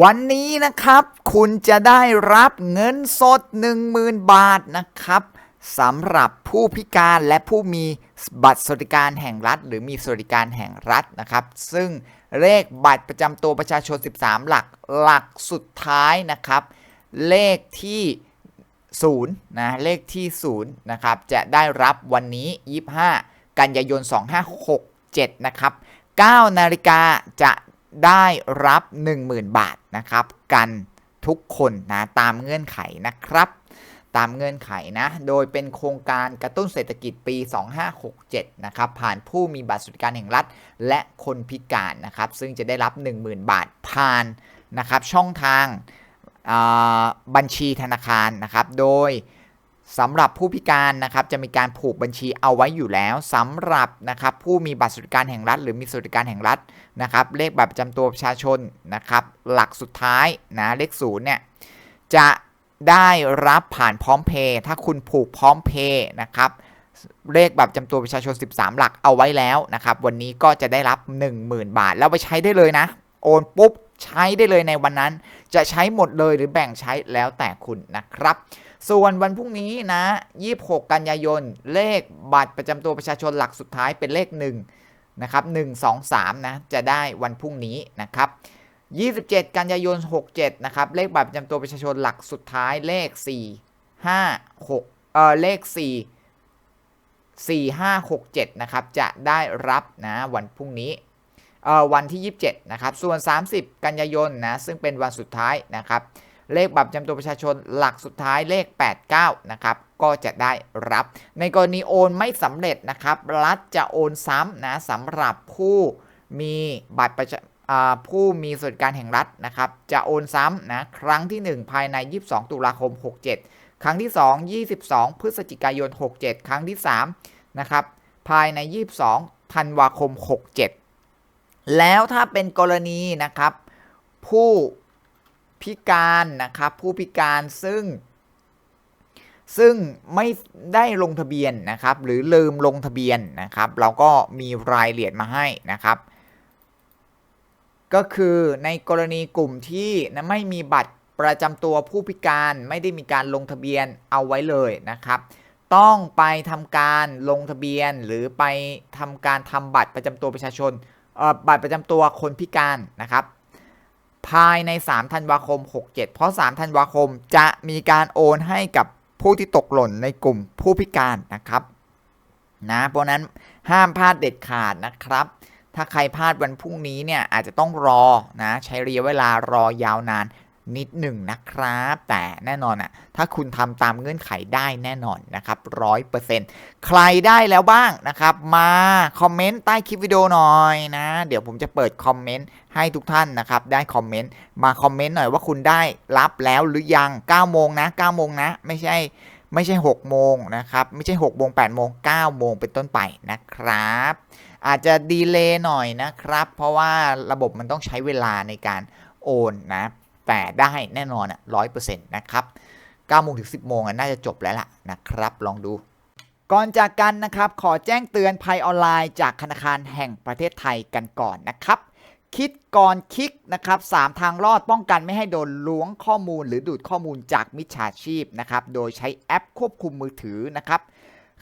วันนี้นะครับคุณจะได้รับเงินสด 10,000 บาทนะครับสำหรับผู้พิการและผู้มีบัตรสวัสดิการแห่งรัฐ หรือมีสวัสดิการแห่งรัฐนะครับ ซึ่งเลขบัตรประจำตัวประชาชน 13 หลักหลักสุดท้ายนะครับ เลขที่0นะเลขที่0นะครับจะได้รับวันนี้ 25 กันยายน 2567 นะครับ9นาฬิกาจะ ได้รับ 10,000 บาทนะครับ กันทุกคนนะ ตามเงื่อนไขนะครับ ตามเงื่อนไขนะ โดยเป็นโครงการกระตุ้นเศรษฐกิจปี 2567 นะครับ ผ่านผู้มีบัตรสวัสดิการแห่งรัฐ และคนพิการนะครับ ซึ่งจะได้รับ 10,000 บาทผ่านนะครับ ช่องทางบัญชีธนาคารนะครับ โดย สำหรับผู้พิการนะครับจะมีการผูกบัญชีเอาไว้อยู่แล้วสำหรับนะครับผู้มีบัตรสวัสดิการแห่งรัฐ หรือมีสวัสดิการแห่งรัฐนะครับเลขบัตรประจำตัวประชาชนนะครับหลักสุดท้ายนะเลขศูนย์เนี่ยจะได้รับผ่านพร้อมเพย์ถ้าคุณผูกพร้อมเพย์นะครับเลขบัตรประจำตัวประชาชน 13 หลักเอาไว้แล้วนะครับวันนี้ก็จะได้รับ 10,000 บาท แล้วไปใช้ได้เลยนะ โอนปุ๊บใช้ได้เลยในวันนั้น จะใช้หมดเลยหรือแบ่งใช้แล้วแต่คุณนะครับ ส่วนวันพรุ่งนี้นะ 26 กันยายน เลขบัตรประจำตัวประชาชนหลักสุดท้ายเป็นเลข1นะครับ1 2 3นะจะได้วันพรุ่งนี้นะครับ27 กันยายน 67 นะครับ เลขบัตรประจำตัวประชาชนหลักสุดท้ายเลข 4 5 6 เอ่อ เลข 4 4 5 6 7 นะครับ จะได้รับนะวันพรุ่งนี้ เอ่อ วันที่ 27 นะครับ ส่วน 30 กันยายนนะ ซึ่งเป็นวันสุดท้ายนะครับ เลขบัตรประจำตัวประชาชนหลักสุดท้ายเลข 89 นะครับ ก็จะได้รับ ในกรณีโอนไม่สำเร็จนะครับ รัฐจะโอนซ้ำนะสำหรับผู้มีบัตรประชาผู้มีส่วัสดิการแห่งรัฐนะครับ จะโอนซ้ำนะ ครั้งที่ 1 ภายใน 22 ตุลาคม 67 ครั้งที่ 2 22 พฤศจิกายน 67 ครั้งที่3นะครับภายใน 22 ธันวาคม 67 แล้วถ้าเป็นกรณีนะครับ ผู้ พิการนะครับผู้พิการซึ่ง ซึ่งไม่ได้ลงทะเบียนนะครับ หรือลืมลงทะเบียนนะครับ เราก็มีรายละเอียดมาให้นะครับ ก็คือในกรณีกลุ่มที่นะไม่มีบัตรประจำตัวผู้พิการไม่ได้มีการลงทะเบียนเอาไว้เลยนะครับ ต้องไปทำการลงทะเบียนหรือไปทำการทำบัตรประจำตัวประชาชนบัตรประจำตัวคนพิการนะครับ ภายใน 3 ธันวาคม 67 เพราะ 3 ธันวาคมจะมีการโอนให้กับผู้ที่ตกหล่นในกลุ่มผู้พิการนะครับนะเพราะนั้นห้ามพลาดเด็ดขาดนะครับ ถ้าใครพลาดวันพรุ่งนี้เนี่ยอาจจะต้องรอนะใช้ระยะเวลารอยาวนาน นิดหนึ่งนะครับ แต่แน่นอนอะ่ะถ้าคุณทำตามเงื่อนไขได้แน่นอนนะครับร้อยเปอร์เซ็นต์ใครได้แล้วบ้างนะครับ มาคอมเมนต์ใต้คลิปวิดีโอหน่อยนะ เดี๋ยวผมจะเปิดคอมเมนต์ให้ทุกท่านนะครับ ได้คอมเมนต์มาคอมเมนต์หน่อยว่าคุณได้รับแล้วหรือยัง9โมงนะ9โมงนะ ไม่ใช่ไม่ใช่6โมงนะครับ ไม่ใช่6โมง8โมง9โมงเป็นต้นไปนะครับ อาจจะดีเลย์หน่อยนะครับ เพราะว่าระบบมันต้องใช้เวลาในการโอนนะ แต่ได้แน่นอนอะร้อยเปอร์เซ็นต์นะครับ9โมงถึง 10 โมงอะน่าจะจบแล้วล่ะนะครับ ลองดู ก่อนจากกันนะครับ ขอแจ้งเตือนภัยออนไลน์จากธนาคารแห่งประเทศไทยกันก่อนนะครับ คิดก่อนคลิกนะครับ3ทางรอดป้องกันไม่ให้โดนล้วงข้อมูล หรือดูดข้อมูลจากมิจฉาชีพนะครับ โดยใช้แอปควบคุมมือถือนะครับ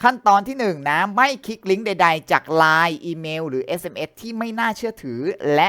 ขั้นตอนที่ 1 นะ ไม่คลิกลิงก์ใด ๆ จาก Line อีเมล หรือ SMS ที่ไม่น่าเชื่อถือ และ